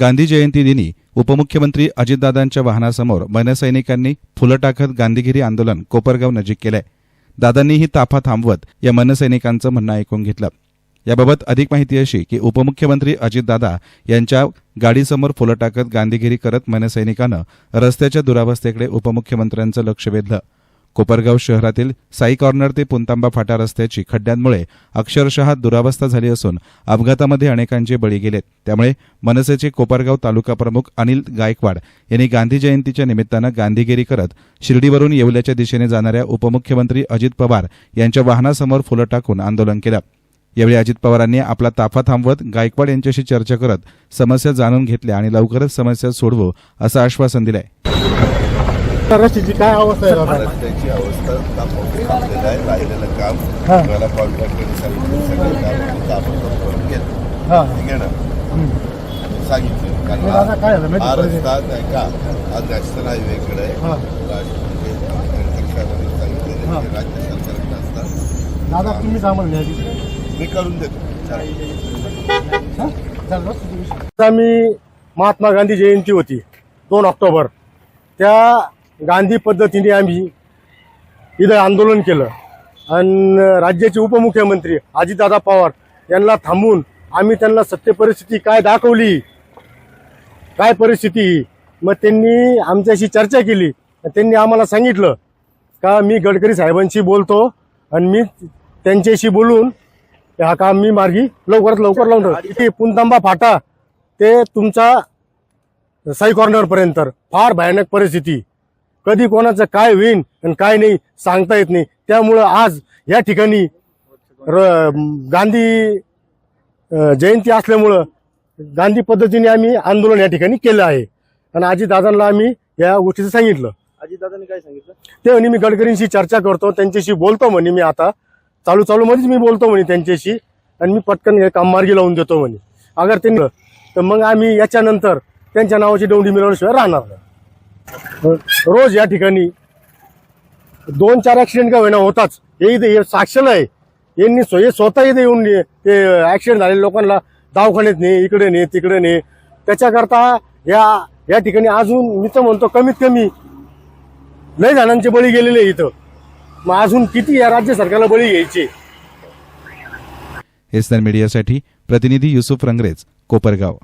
गांधी जयंती दिनी उपमुख्यमंत्री अजितदादांच्या वाहनासमोर मनसैनिकांनी फुलं टाकत गांधीगिरी आंदोलन कोपरगाव नजीक केलंय. दादांनी ही ताफा थांबवत या मनसैनिकांचं म्हणणं ऐकून घेतलं. याबाबत अधिक माहिती अशी की उपमुख्यमंत्री अजितदादा यांच्या गाडीसमोर फुलं टाकत गांधीगिरी करत मनसैनिकानं रस्त्याच्या दुरावस्थेकडे उपमुख्यमंत्र्यांचं लक्ष वेधलं. कोपरगाव शहरातील साई कॉर्नर ते पुंतांबा फाटा रस्त्याची खड्ड्यांमुळे अक्षरशः दुरावस्था झाली असून अपघातामध्ये अनेकांचे बळी गेलेत. त्यामुळे मनसेचे कोपरगाव तालुका प्रमुख अनिल गायकवाड यांनी गांधी जयंतीच्या निमित्तानं गांधीगिरी करत शिर्डीवरून येवल्याच्या दिशेने जाणाऱ्या उपमुख्यमंत्री अजित पवार यांच्या वाहनासमोर फुलं टाकून आंदोलन केलं. यावेळी अजित पवारांनी आपला ताफा थांबवत गायकवाड यांच्याशी चर्चा करत समस्या जाणून घेतल्या आणि लवकरच समस्या सोडवू असं आश्वासन दिलंय. रस्त्याची काय अवस्था आहे रस्त्याची अवस्था तापवून थांबलेलं आहे. राहिलेलं काम हा. मला कॉन्ट्रॅक्टरने सांगितलं सगळं काम आपण करून घेतो. हा. ठीक आहे ना? सांगितलं. कारण दादा काय झालं? हा माहिती रस्ता नाही का? हा नॅशनल हायवेकडे आहे. हा. राष्ट्रपती अध्यक्षांनी सांगितलेलं हा. आहे. की राज्य सरकारकडे असतात. दादा तुम्हीच आम्हाला न्याय मी करून देतो. चालेल. आम्ही महात्मा गांधी जयंती होती दोन ऑक्टोबर. त्या गांधी पद्धतीने आम्ही इथं आंदोलन केलं आणि राज्याचे उपमुख्यमंत्री अजितदादा पवार यांना थांबून आम्ही त्यांना सत्य परिस्थिती काय दाखवली काय परिस्थिती ही? मग त्यांनी आमच्याशी चर्चा केली त्यांनी आम्हाला सांगितलं का मी गडकरी साहेबांशी बोलतो आणि मी त्यांच्याशी बोलून हा काम मी मार्गी लवकरात लवकर लावून ठेवतो. इथे पुनतांबा फाटा ते तुमचा साई कॉर्नर पर्यंत फार भयानक परिस्थिती कधी कोणाचं काय होईन आणि काय नाही सांगता येत नाही. त्यामुळं आज या ठिकाणी गांधी जयंती असल्यामुळं गांधी पद्धतीने आम्ही आंदोलन या ठिकाणी केलं आहे. आणि आजी दादांना आम्ही या गोष्टीचं सांगितलं. अजितदादांनी काय सांगितलं? ते म्हणे मी गडकरींशी चर्चा करतो त्यांच्याशी बोलतो म्हणे मी आता चालू चालू मध्येच मी बोलतो म्हणे त्यांच्याशी आणि मी पटकन हे काम मार्गी लावून देतो म्हणे. अगर त्यांनी तर मग आम्ही याच्यानंतर त्यांच्या नावाची डोंडी मिळवल्याशिवाय राहणार नाही. रोज या ठिकाणी दोन चार ऍक्सिडेंट का होईना होताच. हे इथे हे साक्षल आहे. यांनी हे स्वतः इथे येऊन ते ऍक्सिडेंट झालेल्या लोकांना दवाखान्यात ने इकडे ने तिकडे ने. त्याच्याकरता या या ठिकाणी अजून मी तर म्हणतो कमीत कमी लय जणांचे बळी गेलेले इथं. मग अजून किती या राज्य सरकारला बळी घ्यायचे? एसनर मीडियासाठी प्रतिनिधी युसुफ रंगरेज कोपरगाव.